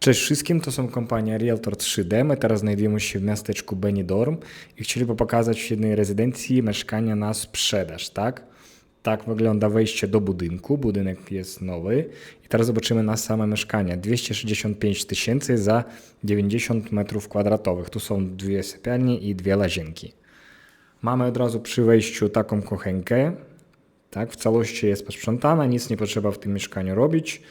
Cześć wszystkim, to są kompania Realtor 3D. My teraz znajdujemy się w miasteczku Benidorm i chcieliby pokazać w jednej rezydencji mieszkania na sprzedaż, tak? Tak wygląda wejście do budynku. Budynek jest nowy. I teraz zobaczymy na same mieszkania. 265 tysięcy za 90 metrów kwadratowych. Tu są dwie sypialnie i dwie łazienki. Mamy od razu przy wejściu taką kuchenkę. Tak, w całości jest posprzątana, nic nie potrzeba w tym mieszkaniu robić.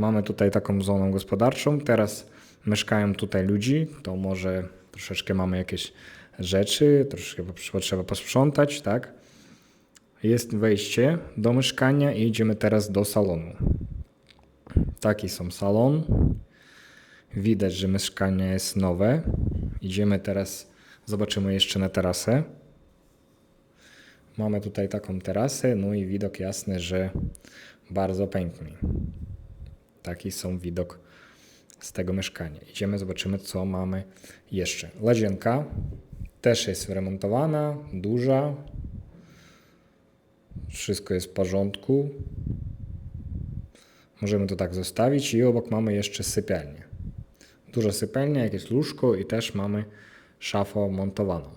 Mamy tutaj taką zonę gospodarczą. Teraz mieszkają tutaj ludzi, to może troszeczkę mamy jakieś rzeczy, troszeczkę potrzeba posprzątać, tak? Jest wejście do mieszkania i idziemy teraz do salonu. Taki są salon. Widać, że mieszkanie jest nowe. Idziemy teraz, zobaczymy jeszcze na terasę. Mamy tutaj taką terasę, no i widok jasny, że bardzo piękny. Taki są widok z tego mieszkania. Idziemy, zobaczymy, co mamy jeszcze. Łazienka też jest wyremontowana, duża. Wszystko jest w porządku. Możemy to tak zostawić i obok mamy jeszcze sypialnię. Duża sypialnia, jakieś łóżko i też mamy szafę montowaną.